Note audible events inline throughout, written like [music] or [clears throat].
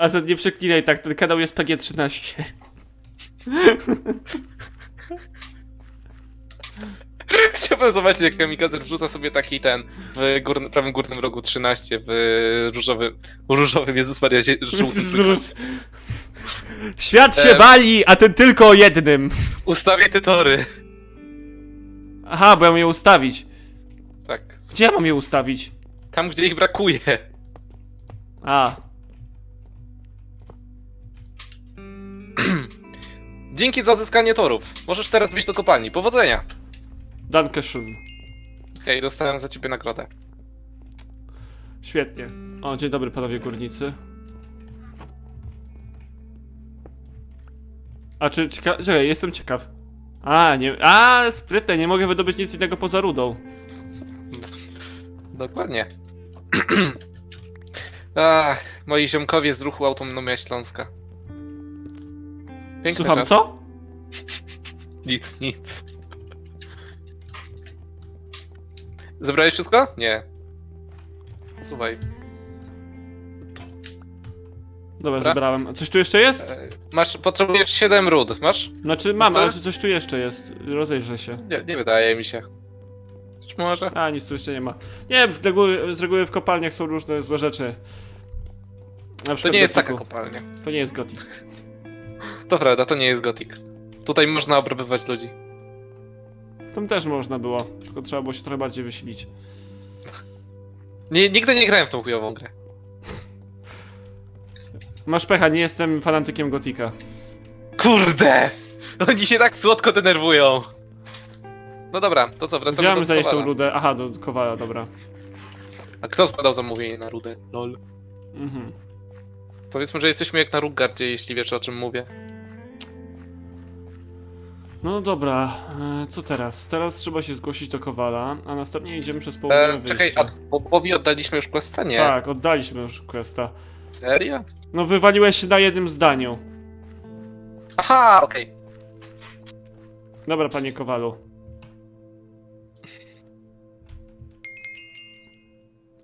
Azet, nie przeklinaj tak, ten kanał jest PG-13. [laughs] Chciałbym zobaczyć, jak kamikaze wrzuca sobie taki ten w górny, prawym górnym rogu 13 w różowym, różowym Jezus Maria, zie- żółtym. Świat się Em. wali, a ten tylko o jednym. Ustawię te tory. Aha, bo ja mam je ustawić. Tak. Gdzie ja mam je ustawić? Tam, gdzie ich brakuje. A, Dzięki za uzyskanie torów. Możesz teraz wyjść do kopalni. Powodzenia. Dankeschön. Okej, dostałem za ciebie nagrodę. Świetnie. O, dzień dobry panowie górnicy. A czy cieka... Czekaj, jestem ciekaw. A, nie... A, sprytne, nie mogę wydobyć nic innego poza rudą. Dokładnie. [clears throat] Ach, moi ziomkowie z ruchu Autonomia Śląska. Piękny Słucham, czas. co? [laughs] Nic, nic. Zebrałeś wszystko? Nie. Słuchaj. Dobra, Dobra. zebrałem. Coś tu jeszcze jest? e, Masz, potrzebujesz 7 ród, masz? Znaczy mam, to- ale czy coś tu jeszcze jest? Rozejrzę się. Nie, nie wydaje mi się. Czy może? A, nic tu jeszcze nie ma. Nie, reguły, z reguły w kopalniach są różne złe rzeczy. Na To przykład nie jest taka kopalnia. To nie jest gotik. To prawda, to nie jest gotik. Tutaj można obrabywać ludzi. Tam też można było, tylko trzeba było się trochę bardziej wysilić. Nie, nigdy nie grałem w tą chujową grę. Masz pecha, nie jestem fanatykiem gotika. Kurde! Oni się tak słodko denerwują. No dobra, to co, wracamy Gdzie mamy do zanieść tą Kowala. rudę? Aha, do Kowala, dobra. A kto składał zamówienie na rudę? Lol. Mhm. Powiedzmy, że jesteśmy jak na Ruggardzie, jeśli wiesz o czym mówię. No dobra, e, co teraz? Teraz trzeba się zgłosić do Kowala, a następnie idziemy przez południowe E, czekaj, a Bobowi oddaliśmy już questa? Nie. Tak, oddaliśmy już questa. Serio? No wywaliłeś się na jednym zdaniu. Aha, okej. Dobra, panie Kowalu.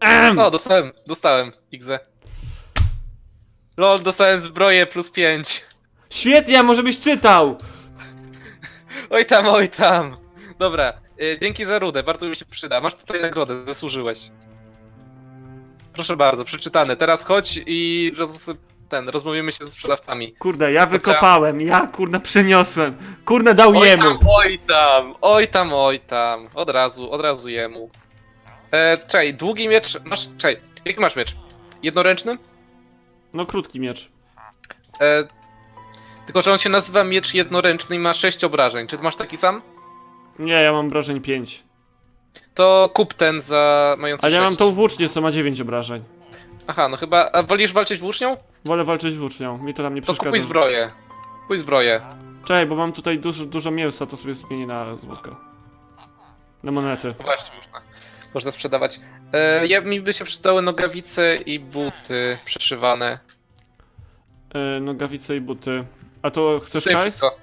Ehem! O, dostałem, dostałem XZ. Lol, dostałem zbroję plus 5. Świetnie, a może byś czytał! Oj tam, oj tam. Dobra, y, dzięki za rudę, bardzo mi się przyda. Masz tutaj nagrodę, zasłużyłeś. Proszę bardzo, przeczytane. Teraz chodź i roz, ten, rozmówimy się ze sprzedawcami. Kurde, ja wykopałem, ja kurna przeniosłem. Kurna dał Oj jemu. tam, oj tam, oj tam, oj tam. Od razu, od razu jemu. E, czekaj, długi miecz, masz, czekaj, jaki masz miecz? Jednoręczny? No krótki miecz. E, tylko, że on się nazywa miecz jednoręczny i ma 6 obrażeń. Czy ty masz taki sam? Nie, ja mam obrażeń 5. To kup ten za mający Ale ja 6. mam tą włócznię, co ma 9 obrażeń. Aha, no chyba. A wolisz walczyć włócznią? Wolę walczyć włócznią, mi to tam nie To przeszkadza. kupuj zbroję. Kupuj zbroję. Czekaj, bo mam tutaj dużo, dużo mięsa, to sobie zmienię na złotko. Na monety. No Właśnie, można. Można sprzedawać. E, ja, mi by się przydały nogawice i buty przeszywane. E, nogawice i buty. A to chcesz Tutaj hajs? wszystko.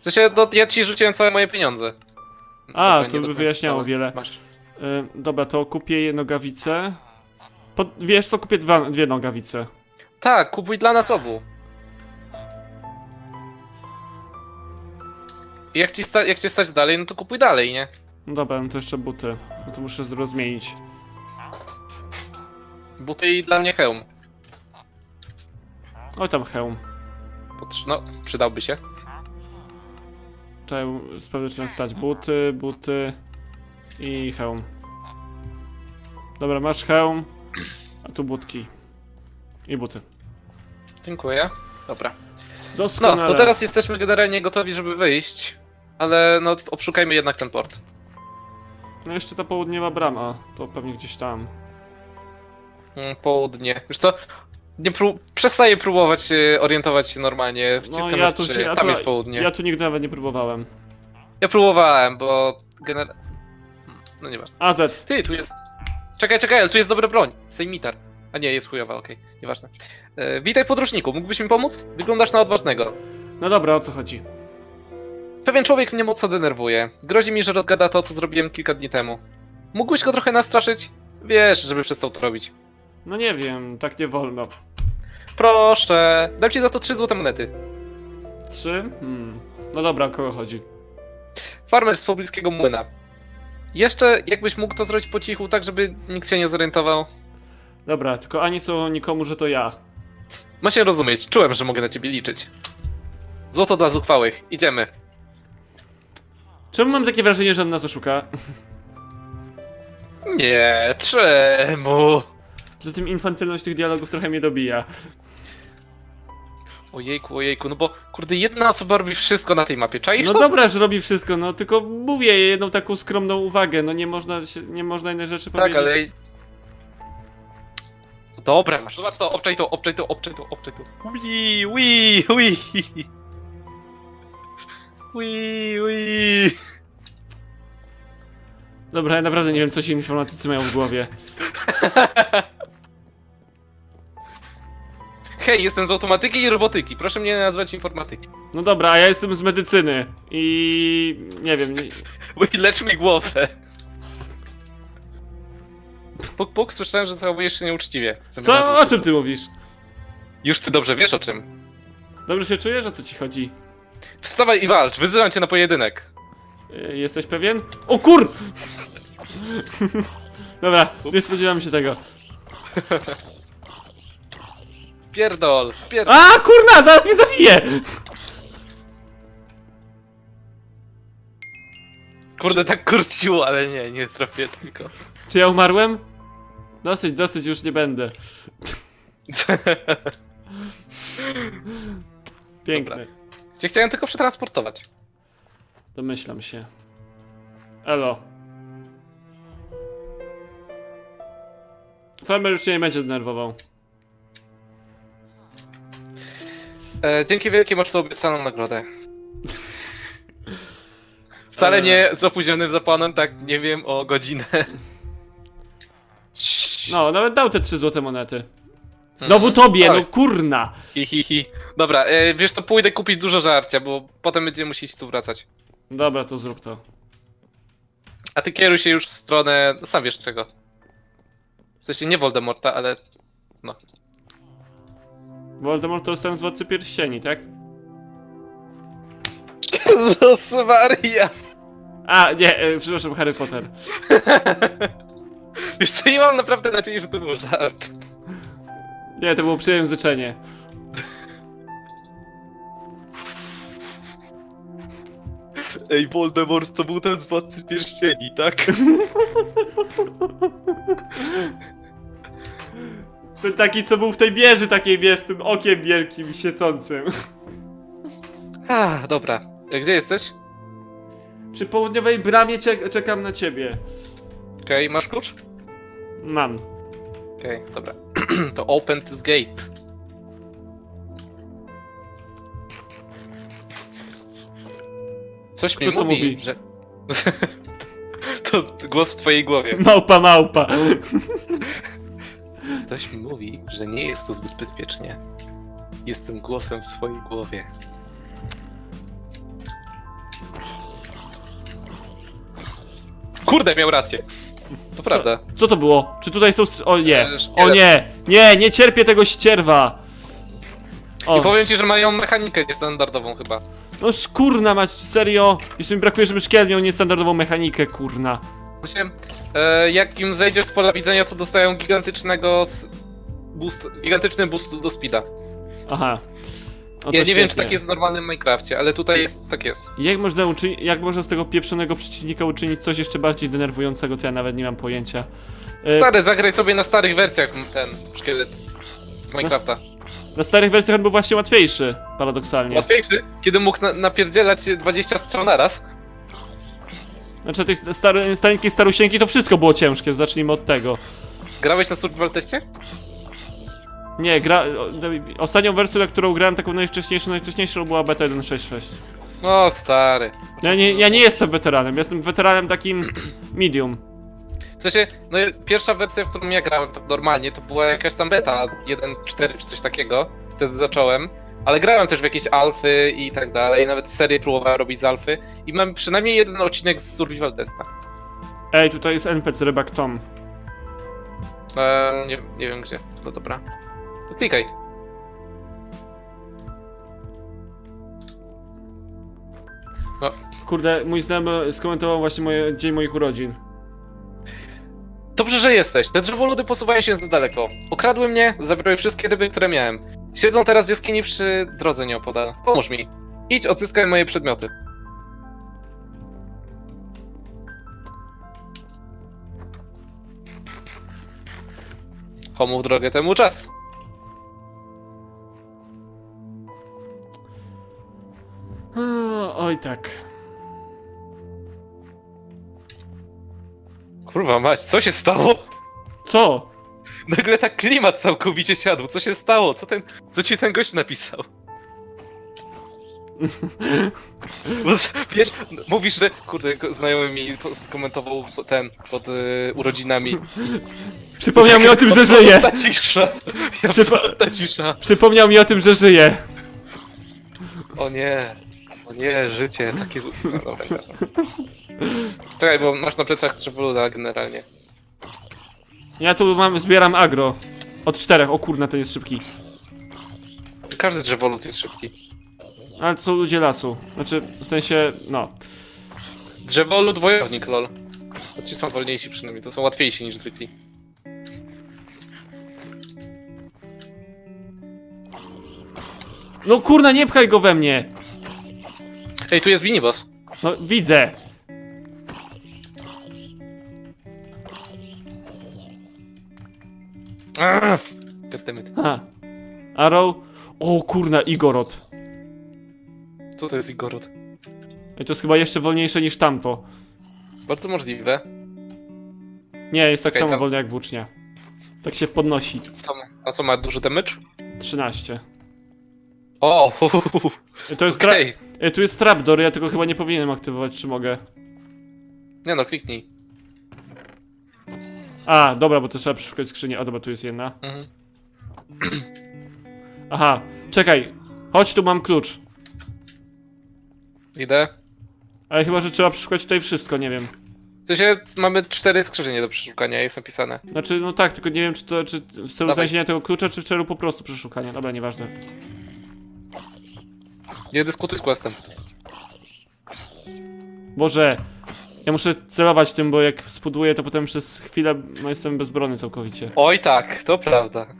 W sensie, no, ja ci rzuciłem całe moje pieniądze. A, to by wyjaśniało całe. wiele. Masz. E, dobra, to kupię je nogawice. Po, wiesz co, kupię dwa, dwie nogawice. Tak, kupuj dla nas obu. Jak ci, sta- jak cię stać dalej, no to kupuj dalej, nie? No dobra, no to jeszcze buty. No to muszę z- rozmienić. Buty i dla mnie hełm. Oj tam hełm. Potrz- no, przydałby się. Czekaj, sprawdzę czy nam stać. Buty, buty i hełm. Dobra, masz hełm, a tu butki. I buty. Dziękuję. Dobra. Doskonale. No, to teraz jesteśmy generalnie gotowi, żeby wyjść. Ale no, obszukajmy jednak ten port. No jeszcze ta południowa brama, to pewnie gdzieś tam. Mm, Południe. Wiesz co? Nie pró- przestaję próbować e, orientować się normalnie. Wciskam No ja F3. tu, ja Tam tu, jest południe. ja Ja, tu nigdy nawet nie próbowałem. próbowałem, bo gener... No nieważne. AZ, Ty, tu jest... Czekaj, czekaj, ale tu jest dobra broń. Sejmitar. A nie, jest chujowa, okej. Nieważne. E, witaj podróżniku, mógłbyś mi pomóc? Wyglądasz na odważnego. no dobra, o co chodzi? Pewien człowiek mnie mocno denerwuje. Grozi mi, że rozgada to, co zrobiłem kilka dni temu. Mógłbyś go trochę nastraszyć? Wiesz, żeby przestał to robić. No nie wiem, tak nie wolno. Proszę. Dam ci za to 3 złote monety. Trzy? Hmm. No dobra, o kogo chodzi? Farmer z pobliskiego młyna. Jeszcze jakbyś mógł to zrobić po cichu, tak żeby nikt się nie zorientował. Dobra, tylko ani słowo nikomu, że to ja. Ma się rozumieć, czułem, że mogę na ciebie liczyć. Złoto dla zuchwałych, idziemy. Czemu mam takie wrażenie, że on nas oszuka? [laughs] Nie, czemu? Poza tym infantylność tych dialogów trochę mnie dobija. Ojejku, ojejku, no bo kurde, jedna osoba robi wszystko na tej mapie, czaisz No to? dobra, że robi wszystko, no tylko mówię jedną taką skromną uwagę, no nie można, się, nie można inne rzeczy Tak, powiedzieć. ale... Dobra, masz, zobacz to, obczaj to, obczaj to, obczaj to, obczaj to. Ui, ui, ui. Ui, ui. Dobra, ja naprawdę nie wiem, co ci informatycy mają w głowie. [laughs] Hej, jestem z automatyki i robotyki, proszę mnie nazwać informatyki. No dobra, a ja jestem z medycyny i... nie wiem, nie... [laughs] Lecz mi głowę. Puk, puk, słyszałem, że zachowujesz się nieuczciwie. Co? O czym ty mówisz? Już ty dobrze wiesz o czym. Dobrze się czujesz? O co ci chodzi? Wstawaj i walcz, wyzywam cię na pojedynek. Y, Jesteś pewien? O kur... [laughs] Dobra, nie spodziewałem się tego. [laughs] Pierdol, pierdol. A kurna, zaraz mnie zabije! Kurde, tak kurciło, ale nie, nie trafię tylko. Czy ja umarłem? Dosyć, dosyć, już nie będę. [laughs] Piękne. Dobra. Cię chciałem tylko przetransportować. Domyślam się. Elo. Farmer już się nie będzie denerwował. E, dzięki wielkie masz tu obiecaną nagrodę. Wcale nie z opóźnionym zapłanem, tak nie wiem o godzinę. No, nawet dał te trzy złote monety. Znowu tobie, no Oj. kurna! Hi, hi, hi. Dobra, e, wiesz co, pójdę kupić dużo żarcia, bo potem będziemy musieli tu wracać. Dobra, to zrób to. A ty kieruj się już w stronę, no sam wiesz czego. W sensie nie Voldemorta, ale... Voldemort to jest ten z Władcy Pierścieni, tak? Jezus Maria! A, nie, e, przepraszam, Harry Potter. [laughs] Wiesz co, nie mam naprawdę nadziei, że to był żart. Nie, to było przejęzyczenie. Ej, Voldemort to był ten z Władcy Pierścieni, tak? [laughs] Ten taki, co był w tej wieży takiej, wiesz, z tym okiem wielkim, świecącym. A, dobra. E, Gdzie jesteś? Przy południowej bramie cie- czekam na ciebie. Okej, masz klucz? Mam. Okej, dobra. [clears throat] to open this gate. Coś mi Kto to mówi, mówi? że... [laughs] to głos w twojej głowie. Małpa, małpa. Coś mi mówi, że nie jest to zbyt bezpiecznie. Jestem głosem w swojej głowie. Kurde, miał rację. To prawda. Co to było? Czy tutaj są... str- O nie, o nie, nie, nie cierpię tego ścierwa. I O, powiem ci, że mają mechanikę niestandardową chyba. no sz- kurna mać, serio? Jeszcze mi brakuje, żeby szkielet miał niestandardową mechanikę, kurna. Sensie, e, jak im zejdziesz z pola widzenia, to dostają gigantycznego s- boost, gigantyczny boost do speeda. Aha. No to Ja nie wiem, czy świetnie. tak jest w normalnym Minecrafcie, ale tutaj jest, tak jest. Jak można, uczyni- jak można z tego pieprzonego przeciwnika uczynić coś jeszcze bardziej denerwującego, to ja nawet nie mam pojęcia. E, Stary, zagraj sobie na starych wersjach m- ten szkielet Minecrafta. Na starych wersjach on był właśnie łatwiejszy, paradoksalnie. Łatwiejszy, kiedy mógł na, napierdzielać 20 strzał naraz. Znaczy tych stary, stareńkie starusieńki to wszystko było ciężkie, zacznijmy od tego. Grałeś na survival teście? Nie, gra... o- Ostatnią wersję, na którą grałem, taką najwcześniejszą, najwcześniejszą była beta 1.6.6. No, stary. Ja nie, ja nie jestem weteranem, jestem weteranem takim [clears throat] medium. W sensie, no pierwsza wersja, w którą ja grałem, to normalnie, to była jakaś tam beta 1.4 czy coś takiego. Wtedy zacząłem ale grałem też w jakieś alfy i tak dalej, nawet serię próbowałem robić z alfy i mam przynajmniej jeden odcinek z Survival Testa. Ej, tutaj jest NPC Rybak Tom. Eee, nie, nie wiem gdzie, no dobra. To klikaj. No. Kurde, mój znajomy skomentował właśnie moje, dzień moich urodzin. Dobrze, że jesteś. Te drzewolody posuwają się za daleko. Okradły mnie, zabrały wszystkie ryby, które miałem. Siedzą teraz w jaskini przy drodze nieopodal. Pomóż mi. Idź, odzyskaj moje przedmioty. Komu w drogę temu czas? O, oj tak. Kurwa mać, co się stało? Co? Nagle tak klimat całkowicie siadł. Co się stało? Co ten, co ci ten gość napisał? Bo z- wiesz, mówisz, że kurde, znajomy mi po- skomentował ten pod y, urodzinami. Przypomniał mi o tym, że żyje. Ta cisza. Absolutna cisza. Przypomniał mi o tym, że żyje. O nie. O nie, życie, takie złe. No dobra. Czekaj, bo masz na plecach trzeboluda generalnie. Ja tu mam, zbieram agro. Od czterech, o kurna, ten jest szybki. Każdy drzewolud jest szybki. Ale to są ludzie lasu. Znaczy, w sensie, no. Drzewolud wojownik, lol. To Ci są wolniejsi przynajmniej, to są łatwiejsi niż zwykli. No kurna, nie pchaj go we mnie! Ej, tu jest minibus. No, widzę. Aaa! Goddammit. Ha. Arrow. O kurna, Igorot. Co to jest Igorot? I to jest chyba jeszcze wolniejsze niż tamto. Bardzo możliwe. Nie, jest tak Okej, samo tam- wolne jak włócznia. Tak się podnosi. Co ma, a co ma duży damage? 13. O, I to jest okej. tra- y, tu jest trapdoor, ja tego chyba nie powinienem aktywować, czy mogę? Nie no, kliknij. A, dobra, bo to trzeba przeszukać skrzynię. O, dobra, tu jest jedna. Mhm. [clears throat] Aha, czekaj. Chodź, tu mam klucz. Idę. Ale chyba, że trzeba przeszukać tutaj wszystko, nie wiem. W sensie mamy cztery skrzynie do przeszukania, jest napisane. Znaczy, no tak, tylko nie wiem, czy to czy w celu Dawaj. znalezienia tego klucza, czy w celu po prostu przeszukania. Dobra, nieważne. Nie dyskutuj z questem. Boże, ja muszę celować tym, bo jak spuduję, to potem przez chwilę no, jestem bezbronny całkowicie. Oj tak, to prawda. [coughs]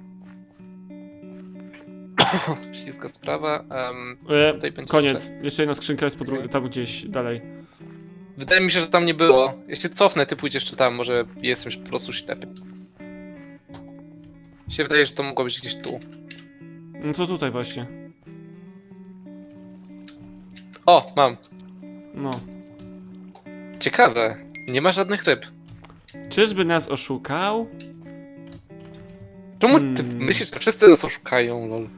Śliska sprawa. em, E, Tutaj będzie koniec. Jeszcze jedna skrzynka jest po drugiej, tam gdzieś dalej. wydaje mi się, że tam nie było. Jeśli cofnę, ty pójdziesz jeszcze tam, może jestem już po prostu ślepy. Mi się wydaje, że to mogło być gdzieś tu. No to tutaj właśnie. O, mam. No. Ciekawe. Nie ma żadnych ryb. Czyżby nas oszukał? Czemu ty Hmm. myślisz, że wszyscy nas oszukają, lol?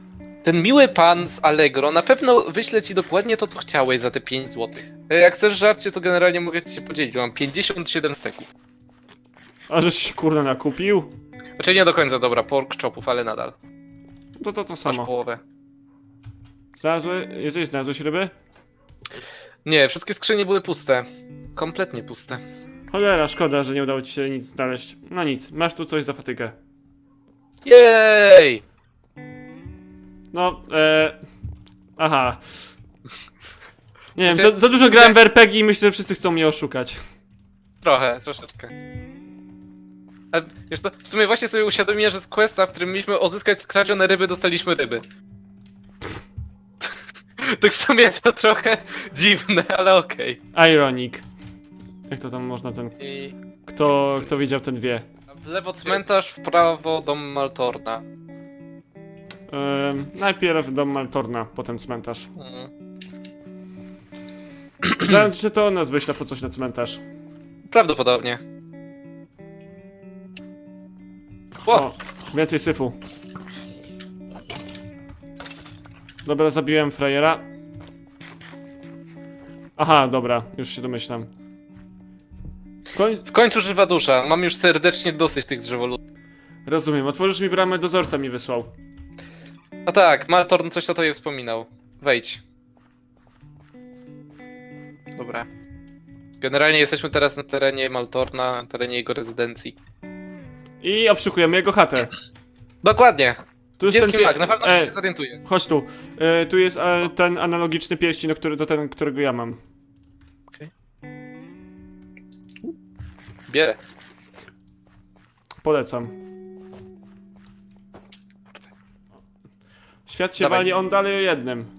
Ten miły pan z Allegro na pewno wyśle ci dokładnie to, co chciałeś za te 5 zł. Jak chcesz żarcie, to generalnie mogę ci się podzielić. Mam 57 steków. A żeś się kurna nakupił? Znaczy nie do końca dobra, pork chopów, ale nadal. To to to Masz samo. połowę. Znalazły? Jesteś znalazłeś ryby? Nie, wszystkie skrzynie były puste. Kompletnie puste. Cholera, szkoda, że nie udało ci się nic znaleźć. No nic, masz tu coś za fatygę. Jej! No, e... Aha. Nie wiem, za, za dużo grałem w RPG i myślę, że wszyscy chcą mnie oszukać. Trochę, troszeczkę. A wiesz to, w sumie właśnie sobie uświadomiłem, że z questa, w którym mieliśmy odzyskać skradzione ryby, dostaliśmy ryby. [laughs] Tak w sumie to trochę dziwne, ale okej. Ironic. Jak to tam można ten... I Kto, kto wiedział, ten wie. w lewo cmentarz, w prawo dom Maltorna. Ehm, najpierw dom Maltorna, potem cmentarz. Mm. Znając, że to on nas wyśle po coś na cmentarz. Prawdopodobnie. O, O, więcej syfu. Dobra, zabiłem frajera. Aha, dobra, już się domyślam. Koń... w końcu żywa dusza. Mam już serdecznie dosyć tych drzewoludów. Rozumiem, otworzysz mi bramę, dozorca mi wysłał. A tak, Maltorn coś o tobie wspominał. Wejdź. Dobra. Generalnie jesteśmy teraz na terenie Maltorna, na terenie jego rezydencji. I obszukujemy jego chatę. Dokładnie. Tu jest Wielki ten pie... mag, na pewno się e, nie zorientuje. Chodź tu. E, tu jest e, ten analogiczny pierścień, no, który, do ten, którego ja mam. Bierę. Polecam. Świat się Dawaj. wali, on dalej o jednym.